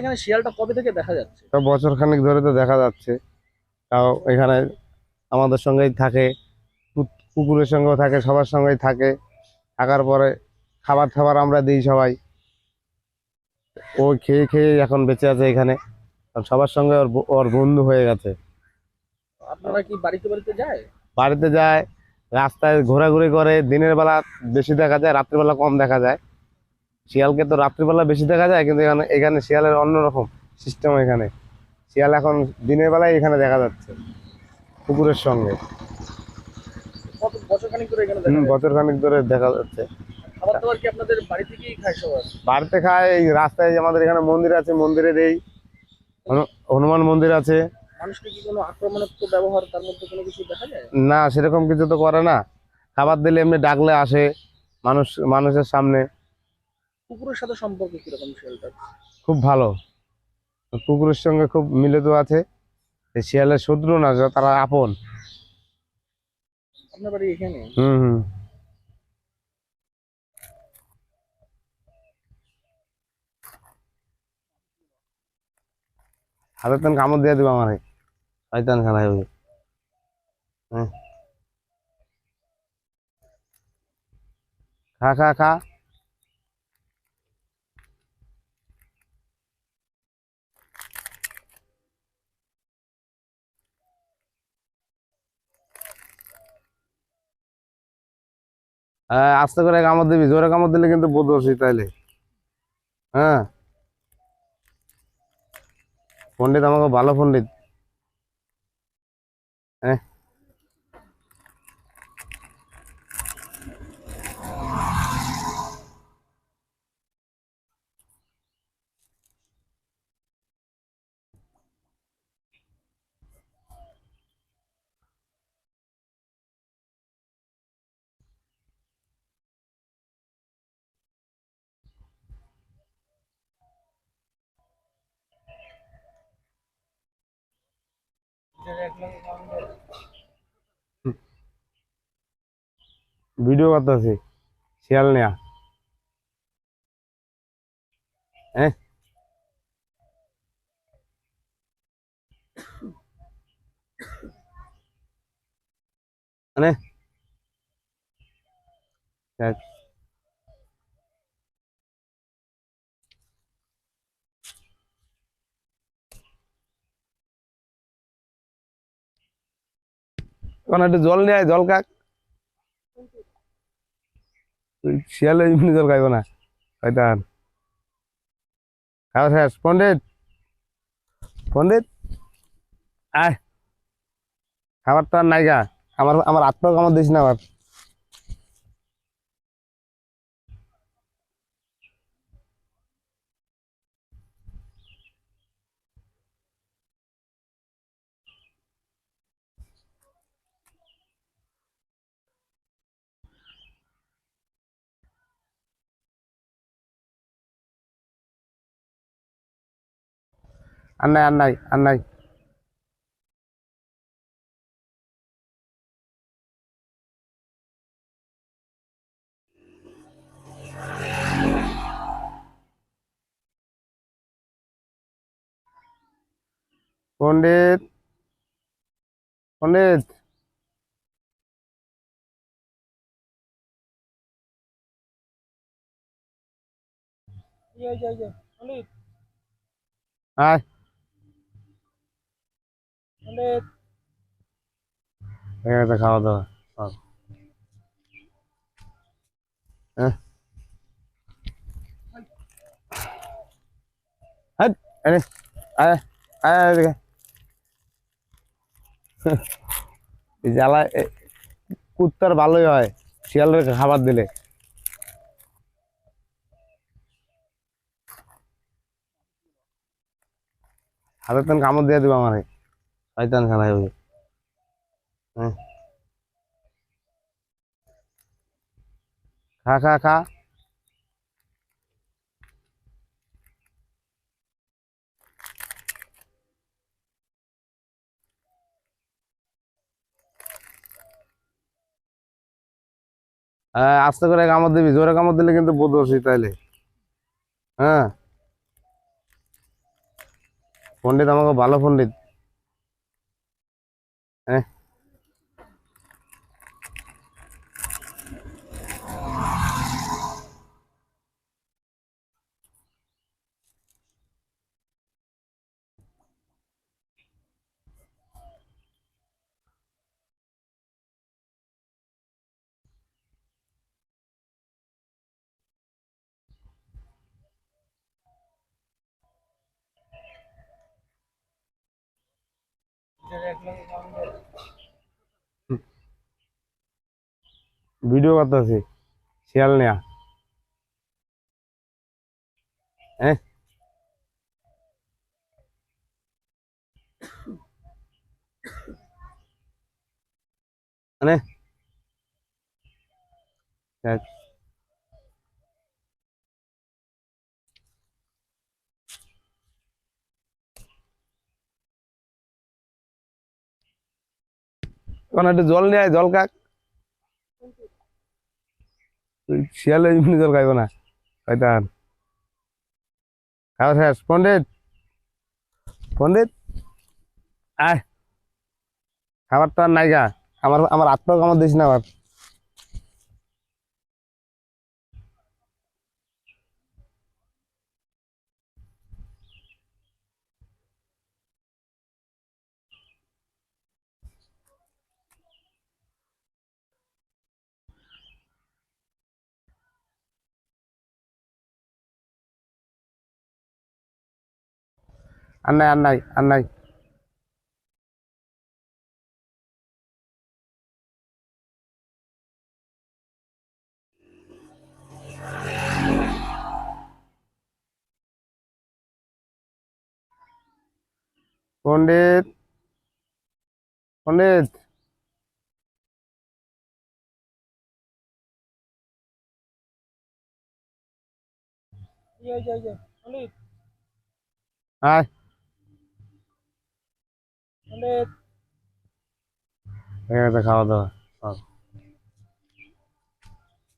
এখানে শিয়ালটা কবে থেকে দেখা যাচ্ছে? বছর খানিক ধরে তো দেখা যাচ্ছে। তাও এখানে আমাদের সঙ্গেই থাকে কুকুরের সঙ্গেও থাকে সবার সঙ্গেই থাকে। থাকার পরে খাবার টাবার আমরা দিই সবাই। ও খেয়ে খেয়ে এখন বেঁচে আছে এখানে। সবার সঙ্গে ওর ওর বন্ধু হয়ে গেছে। আপনারা কি বাড়িতে বাড়িতে যায়? বাড়িতে যায় রাস্তায় ঘোরাঘুরি করে। দিনের বেলা বেশি দেখা যায় রাত্রিবেলা কম দেখা যায়। শিয়ালকে তো রাত্রিবেলা বেশি দেখা যায় কিন্তু এখানে এখানে শিয়ালের অন্যরকম সিস্টেম এখানে। শিয়াল এখন দিনের বেলায় এখানে দেখা যাচ্ছে কুকুরের সঙ্গে। বছর খানিক ধরে দেখা যাচ্ছে। বাড়িতে খায় এই রাস্তায় যে আমাদের এখানে মন্দির আছে মন্দিরের এই হনুমান মন্দির আছে। না সেরকম কিছু তো করে না। খাবার দিলে এমনি ডাকলে আসে মানুষ মানুষের সামনে। কুকুরের সাথে সম্পর্ক কীরকম শিয়ালটা খুব ভালো। কুকুরের সঙ্গে খুব মিলিত আছে। শিয়ালের শত্রু না তারা আপন। আপনার বাড়ি এখানে? হুম হুম। তেন কামড় দিয়ে দিব আমার। শয়তান খানায় ওই। হ্যাঁ। খা খা খা। আস্তে করে কামড় দিবি, জোরে কামড় দিলে কিন্তু বদোষী তাইলে। হ্যাঁ। পণ্ডিত আমাকে ভালো পণ্ডিত হ্যাঁ ভিডিও করতেছি শিয়াল নেয়া হ্যাঁ মানে দেখ। একটু জল নিয়ে জল কাক শিয়ালে এমনি জল খাইব না, শয়তান। খাওয়া শেষ। পণ্ডিত পণ্ডিত। আয়। খাবার তো নাই গা। আমার আমার আত্মাও কামড় দিস না আবার। আর নাই আর নাই আর নাই পণ্ডিত পণ্ডিত এই যে এই যে পণ্ডিত হয়ে গেছে খাওয়া। হ্যাঁ? জ্বালা কুত্তার ভালোই হয় শিয়ালের খাবার দিলে। হাতের তেন কামড় দিয়ে দিব আমার। শয়তান খানায় ওই হ্যাঁ। খা খা খা। হ্যাঁ, আস্তে করে কামড় দিবি। জোরে কামড় দিলে কিন্তু বদোষী তাইলে। হ্যাঁ। পণ্ডিত আমাকে ভালো পণ্ডিত। হ্যাঁ ভিডিও করতেছি। শিয়াল নেয়া। হ্যাঁ মানে? একটু জল নিয়ে জল কাক শিয়ালে এমনি জল খাইব না। শয়তান। শেষ। পণ্ডিত। পণ্ডিত। আয়। খাবার তো আর নাই গা। আমার আমার আত্মা আমার দিস না আবার। আর নাই আর নাই আর নাই পণ্ডিত পণ্ডিত এই যে, এই যে, এই যে, পণ্ডিত আয় পণ্ডিত হয়ে গেছে খাওয়া দাওয়া সব।